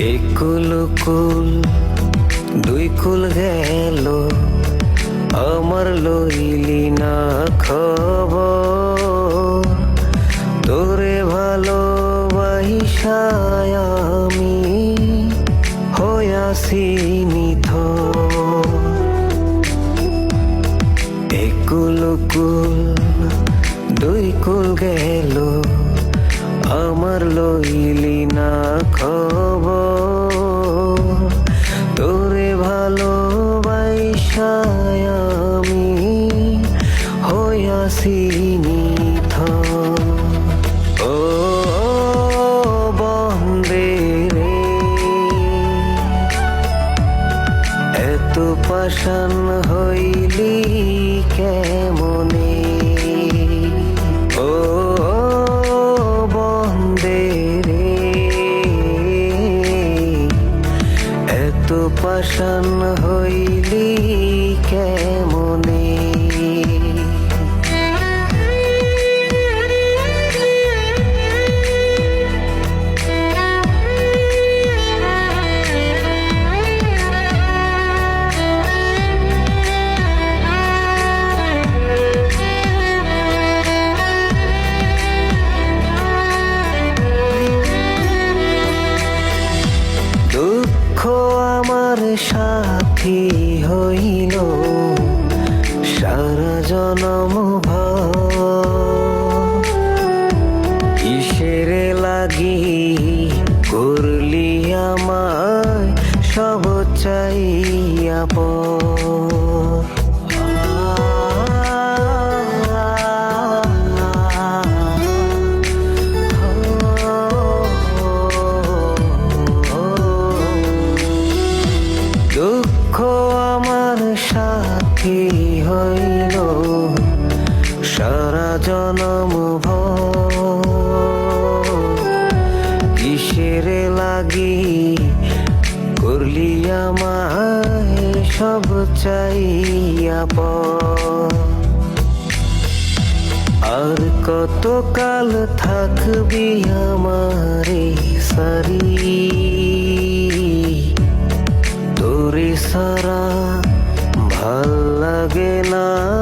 কুল দুই কুল গেল আমার লইলি না খবর তোরে ভালোবাসায় আমি হয়াছি নিথ একুল কুল দুই কুল গেল আমার লইলি না খবর ভালোবাসায় আমি? হইয়াছি নিথ। ও হইলি পাশান হইলি কেমনে? আমার সাথী হইল। সারা জনম কিসেরে লাগি করলি আমায় সব চাইয়া কিসের লাগি করলি আমায় সব চাইয়া আর কত কাল থাকবি আমারে সারি? তোরে সারা ভালো লাগে না।